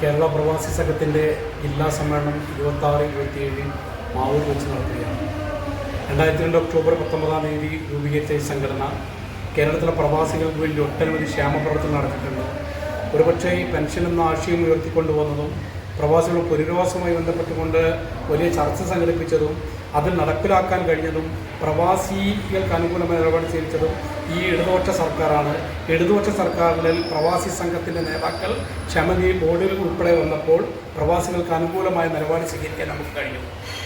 കേരള പ്രവാസി സംഘത്തിന്റെ ജില്ലാ സമ്മേളനം ഇരുപത്താറ് ഇരുപത്തിയേഴ് മാവൂർ വെച്ച് നടത്തുകയാണ്. രണ്ടായിരത്തി രണ്ട് ഒക്ടോബർ പത്തൊമ്പതാം തീയതി രൂപീകരിച്ച ഈ സംഘടന കേരളത്തിലെ പ്രവാസികൾക്ക് വേണ്ടി ഒട്ടനവധി ക്ഷേമപ്രവർത്തനം നടത്തിയിട്ടുണ്ട്. ഒരുപക്ഷേ ഈ പെൻഷൻ എന്ന ആശയം ഉയർത്തിക്കൊണ്ടുവന്നതും പ്രവാസികളുടെ പുനരവാസവുമായി ബന്ധപ്പെട്ടുകൊണ്ട് വലിയ ചർച്ച സംഘടിപ്പിച്ചതും അത് നടപ്പിലാക്കാൻ കഴിഞ്ഞതും പ്രവാസികൾക്ക് അനുകൂലമായ നിലപാട് സ്വീകരിച്ചതും ഈ ഇടതുപക്ഷ സർക്കാരാണ്. ഇടതുപക്ഷ സർക്കാരിൽ പ്രവാസി സംഘത്തിന്റെ നേതാക്കൾ ക്ഷമതി ബോർഡിൽ ഉൾപ്പെടെ വന്നപ്പോൾ പ്രവാസികൾക്ക് അനുകൂലമായ നിലപാട് സ്വീകരിക്കാൻ നമുക്ക് കഴിഞ്ഞു.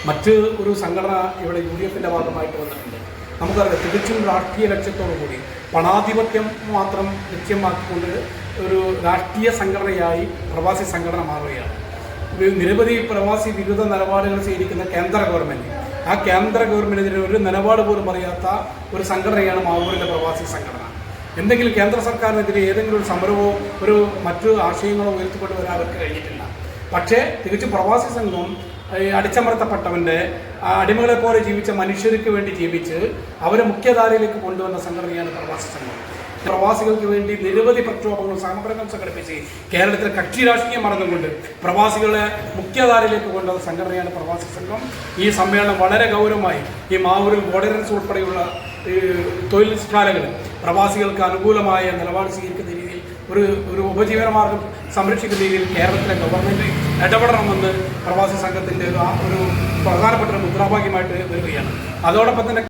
മറ്റ് ഒരു സംഘടന ഇവിടെ യു ഡി എഫിന്റെ ഭാഗമായിട്ട് വന്നിട്ടുണ്ട്. നമുക്കറിയാം തികച്ചും രാഷ്ട്രീയ ലക്ഷ്യത്തോടു കൂടി പണാധിപത്യം മാത്രം ലക്ഷ്യമാക്കിക്കൊണ്ട് ഒരു രാഷ്ട്രീയ സംഘടനയായി പ്രവാസി സംഘടന മാറുകയാണ്. നിരവധി പ്രവാസി വിരുദ്ധ നിലപാടുകൾ സ്വീകരിക്കുന്ന കേന്ദ്ര ഗവൺമെന്റ്. ആ കേന്ദ്ര ഗവൺമെന്റിനെതിരെ ഒരു നിലപാട് പോലും അറിയാത്ത ഒരു സംഘടനയാണ് മാവൂരിലെ പ്രവാസി സംഘടന. എന്തെങ്കിലും കേന്ദ്ര സർക്കാരിനെതിരെ ഏതെങ്കിലും ഒരു സമരമോ ഒരു മറ്റു ആശയങ്ങളോ ഉയർത്തിക്കൊണ്ട് വരാൻ അവർക്ക് കഴിഞ്ഞിട്ടില്ല. പക്ഷേ തികച്ചും പ്രവാസി സംഘം അടിച്ചമർത്തപ്പെട്ടവന്റെ അടിമകളെ പോലെ ജീവിച്ച മനുഷ്യർക്ക് വേണ്ടി ജീവിച്ച് അവരെ മുഖ്യധാരയിലേക്ക് കൊണ്ടുവന്ന സംഘടനയാണ് പ്രവാസി സംഘം. പ്രവാസികൾക്ക് വേണ്ടി നിരവധി പ്രക്ഷോഭങ്ങൾ സമരങ്ങൾ സംഘടിപ്പിച്ച് കേരളത്തിലെ കക്ഷി രാഷ്ട്രീയം മറന്നുകൊണ്ട് പ്രവാസികളെ മുഖ്യധാരയിലേക്ക് കൊണ്ടുവന്ന സംഘടനയാണ് പ്രവാസി സംഘം. ഈ സമ്മേളനം വളരെ ഗൗരവമായി ഈ മാവൂരിൽ ഓർഡിനൻസ് ഉൾപ്പെടെയുള്ള തൊഴിൽ ശാലകൾ പ്രവാസികൾക്ക് അനുകൂലമായ നിലപാട് സ്വീകരിക്കുന്ന രീതിയിൽ ഒരു ഒരു ഉപജീവനമാർഗം സംരക്ഷിക്കുന്ന രീതിയിൽ കേരളത്തിലെ ഗവൺമെന്റ് ഇടപെടണമെന്ന് പ്രവാസി സംഘത്തിന്റെ ഒരു പ്രധാനപ്പെട്ട ഒരു മുദ്രാവാക്യമായിട്ട് വരികയാണ്. അതോടൊപ്പം തന്നെ